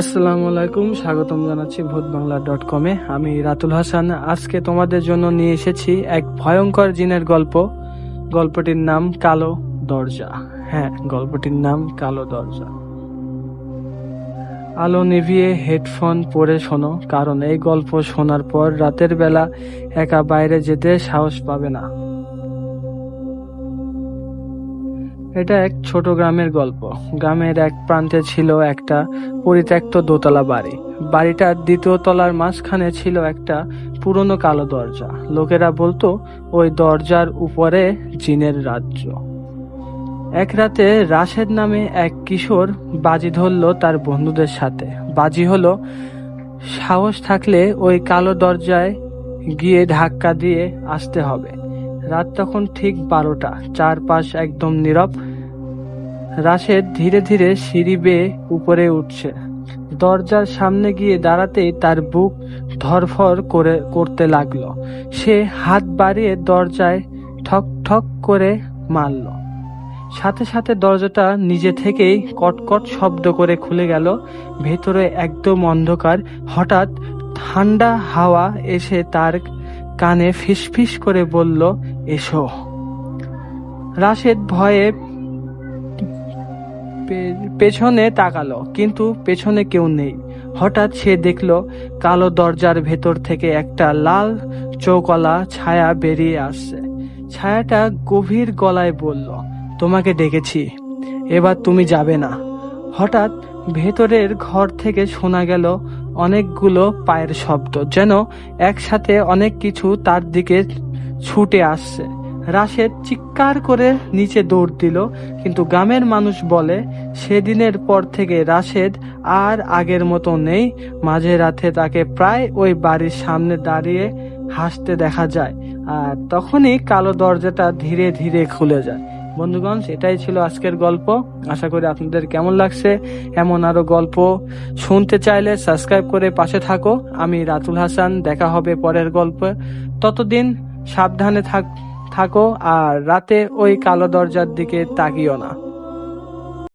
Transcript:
আসসালামু আলাইকুম স্বাগতম জানাচ্ছি ভূত বাংলা ডট কমে আমি রাতুল হাসান। আজকে তোমাদের জন্য নিয়ে এসেছি এক ভয়ঙ্কর জিনের গল্প। গল্পটির নাম কালো দরজা। হ্যাঁ গল্পটির নাম কালো দরজা। আলো নিভিয়ে হেডফোন পরে শোনো, কারণ এই গল্প শোনার পর রাতের বেলা একা বাইরে যেতে সাহস পাবে না। এটা এক ছোট গ্রামের গল্প। গ্রামের এক প্রান্তে ছিল একটা পরিত্যক্ত দোতলা বাড়ি। বাড়িটার দ্বিতীয় তলার মাঝখানে ছিল একটা পুরনো কালো দরজা। লোকেরা বলতো, ওই দরজার উপরে জিনের রাজ্য। এক রাতে রাশেদ নামে এক কিশোর বাজি ধরল তার বন্ধুদের সাথে। বাজি হলো, সাহস থাকলে ওই কালো দরজায় গিয়ে ধাক্কা দিয়ে আসতে হবে। রাত তখন ঠিক বারোটা, চারপাশ একদম নীরব। রাশেদ ধীরে ধীরে সিঁড়ি বেয়ে উপরে উঠছে। দরজার সামনে গিয়ে দাঁড়াতেই তার বুক ধরফর করে, করতে লাগল। সে হাত বাড়িয়ে দরজায় ঠক ঠক করে মারল। সাথে সাথে দরজাটা নিজে থেকেই কটকট শব্দ করে খুলে গেল। ভেতরে একদম অন্ধকার। হঠাৎ ঠান্ডা হাওয়া এসে তার কানে ফিসফিস করে বলল, এসো। রাশেদ ভয়ে পেছনে তাকালো, কিন্তু পেছনে কেউ নেই। হঠাৎ সে দেখল, কালো দরজার ভেতর থেকে একটা লাল চৌকলা ছায়া বেরিয়ে আসছে। ছায়াটা গভীর গলায় বলল, তোমাকে ডেকেছি। এবার তুমি যাবে না। হঠাৎ ভেতরের ঘর থেকে শোনা গেল অনেকগুলো পায়ের শব্দ, যেন একসাথে অনেক কিছু তার দিকে ছুটে আসছে। রাশেদ চিৎকার করে নিচে দৌড় দিল, কিন্তু গ্রামের মানুষ বলে, সেদিনের পর থেকে রাশেদ আর আগের মতো নেই। মাঝে রাতে তাকে প্রায় ওই বাড়ির সামনে দাঁড়িয়ে হাসতে দেখা যায়, আর তখনই কালো দরজাটা ধীরে ধীরে খুলে যায়। বন্ধুগণ এটাই ছিল আজকের গল্প। আশা করি আপনাদের কেমন লাগছে? এমন আরও গল্প শুনতে চাইলে সাবস্ক্রাইব করে পাশে থাকো। আমি রাতুল হাসান, দেখা হবে পরের গল্প। ততদিন সাবধানে থাক থাকো, আর রাতে ওই কালো দরজার দিকে তাকিও না।